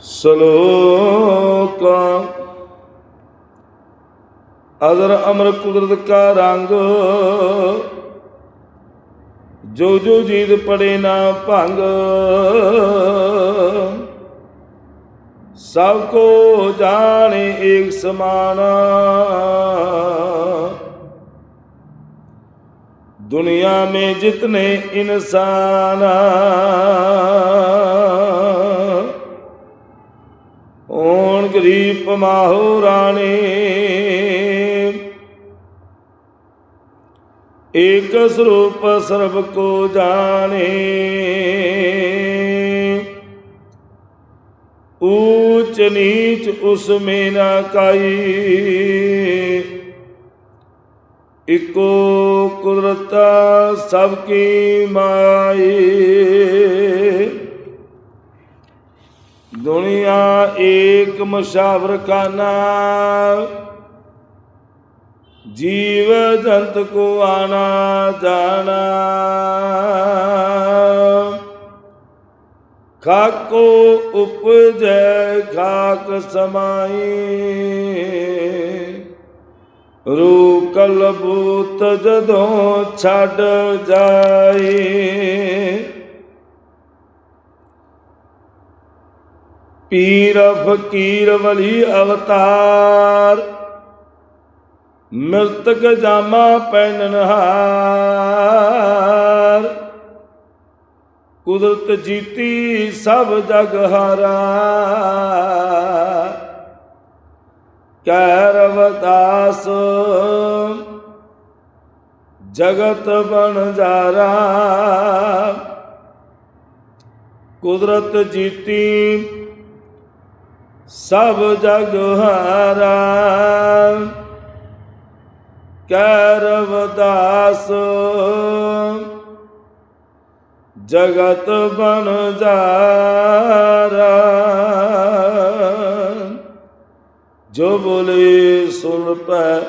ਸਲੋਕ। ਅਜ਼ਰ ਅਮਰ ਕੁਦਰਤ ਕਾ ਰੰਗ। ਜੋ ਜੋ ਜੀਤ ਪੜੇ ਨਾ ਭੰਗ। ਸਭ ਕੋ ਜਾਣੇ ਏਕ ਸਮਾਨ ਦੁਨੀਆ ਮੇ ਜਿਤਨੇ ਇਨਸਾਨ। ਦੀਪ ਮਾਹੂ ਰਾਣੀ। ਏਕ ਸਰੂਪ ਸਰਬ ਕੋ ਜਾਣੇ। ਊਚ ਨੀਚ ਉਸ ਮੇ ਨਾ ਕਾਈ। ਇਕੋ ਕੁਦਰਤ ਸਭ ਕੀ ਮਾਈ। ਦੁਨੀਆ ਏਕ ਮਸ਼ਾਵਰ ਖਾਨਾ ਜੀਵ ਜੰਤ ਕੋ ਆਣਾ ਜਾਣਾ। ਖਾਕੋ ਉਪਜੈ ਖਾਕ ਸਮਾਈ। ਰੂ ਕਲਬੂਤ ਜਦੋਂ ਛੱਡ ਜਾਏ ਪੀਰ ਫਕੀਰ ਵਲੀ ਅਵਤਾਰ ਮਿਰਤਕ ਜਾਮਾ ਪਹਿਨਨਹਾਰ ਕੁਦਰਤ ਜੀਤੀ ਸਭ ਜਗ ਹਾਰਾ। ਕਹਿ ਰਵਦਾਸ ਜਗਤ ਬਣ ਜਾਰਾ। ਕੁਦਰਤ ਜੀਤੀ ਸਭ ਜਗ ਹਾਰਾ। ਕੈਰਵ ਦਾਸ, ਜਗਤ ਬਣ ਜਾਰਾ। ਜੋ ਬੋਲੇ ਸੁਨ ਪੈ।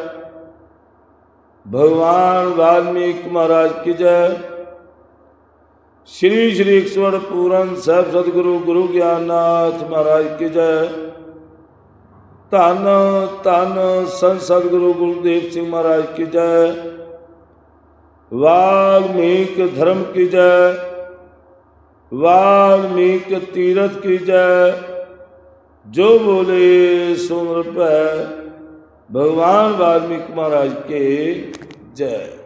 ਭਗਵਾਨ ਵਾਲਮੀਕ ਮਹਾਰਾਜ ਕੀ ਜੈ। श्री श्री ईश्वर पूरन साहब सदगुरु गुरु ज्ञाननाथ महाराज की जय। धन धन, संत सदगुरु गुरुदेव सिंह महाराज की जय। वाल्मीक धर्म की जय। वाल्मीक तीर्थ की जय। जो बोले सुमर भगवान वाल्मीकि महाराज के जय।